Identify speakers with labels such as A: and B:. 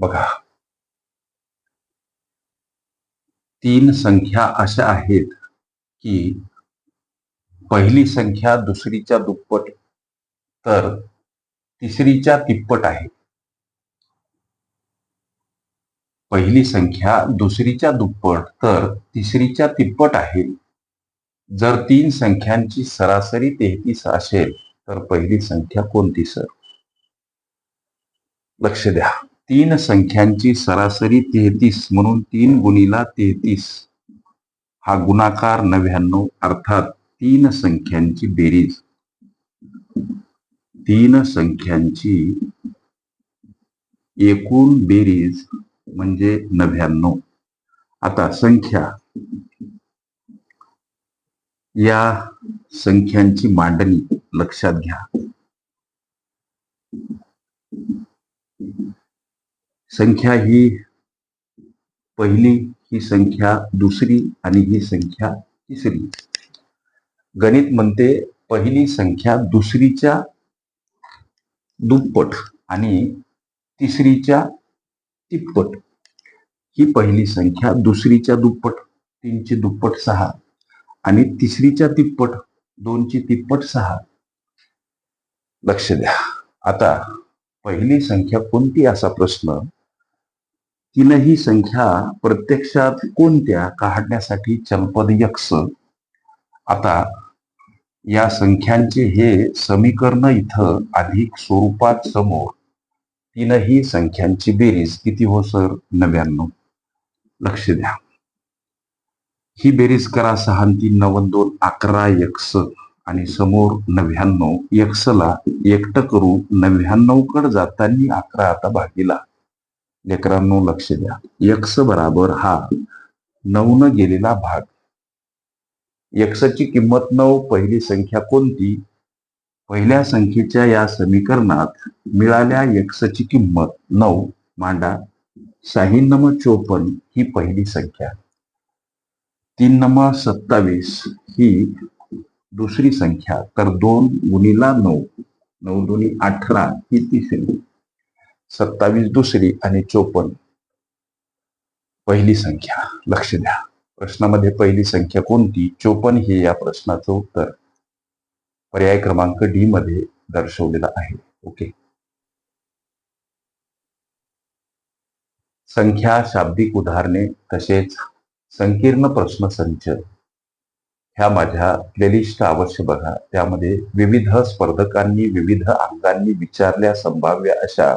A: बघा. तीन संख्या अशा आहेत की पहिली संख्या दुसरीच्या दुप्पट तर तिसरीच्या तिप्पट आहे. पहिली संख्या दुसरीच्या दुप्पट तर तिसरीच्या तिप्पट आहे. जर तीन संख्यांची सरासरी तेहतीस असेल तर पहिली संख्या कोणती सर? लक्ष द्या. तीन संख्यांची सरासरी तेहतीस म्हणून तीन गुणीला तेहतीस. हा गुणाकार नव्याण्णव अर्थात तीन संख्यांची बेरीज. तीन संख्यांची एकूण बेरीज म्हणजे नव्याण्णव. आता संख्या. या संख्यांची मांडणी लक्षात घ्या. संख्या ही पहिली ही संख्या दुसरी आणि ही संख्या तिसरी. गणित म्हणते पहिली संख्या दुसरीच्या दुप्पट आणि तिसरीच्या तिप्पट. ही पहिली संख्या दुसरीच्या दुप्पट तीनची दुप्पट सहा आणि तिसरीच्या तिप्पट दोनची तिप्पट सहा. लक्ष द्या. आता पहिली संख्या कोणती? असा प्रश्न तीनही संख्या प्रत्यक्षात कोणत्या काढण्यासाठी चलपद यक्ष आता या संख्यांचे हे समीकरण इथं अधिक स्वरूपात समोर. तीनही संख्यांची बेरीज किती हो सर? नव्याण्णव. लक्ष द्या. ही बेरीज करा सहा तीन नव्वद दोन अकरा यक्स आणि समोर नव्याण्णव. यक्षला एकटं करून नव्याण्णव कड जाताना अकरा आता भागीला. लेकरांनो लक्ष द्या. यक्ष बराबर हा नऊ न गेलेला भाग. यक्षची किंमत नऊ पहिली संख्या कोणती? पहिल्या संख्येच्या या समीकरणात मिळाल्या यक्षची किंमत नऊ. मांडा. साही नम चोपन्न ही पहिली संख्या. तीन नम सत्तावीस ही दुसरी संख्या. तर दोन गुणीला नऊ. नऊ दोन्ही अठरा ही तिसरी. सत्तावीस दुसरी आणि चोपन्न. पहिली संख्या. लक्ष द्या. प्रश्नामध्ये पहिली संख्या कोणती? चोपन्न हे या प्रश्नाचं उत्तर. पर्याय क्रमांक डी मध्ये दर्शवलेला आहे. ओके. संख्या शाब्दिक उदाहरणे तसेच संकीर्ण प्रश्न संच. ह्या माझ्या प्लेलिस्ट अवश्य बघा. त्यामध्ये विविध स्पर्धकांनी विविध अंगांनी विचारल्या संभाव्य अशा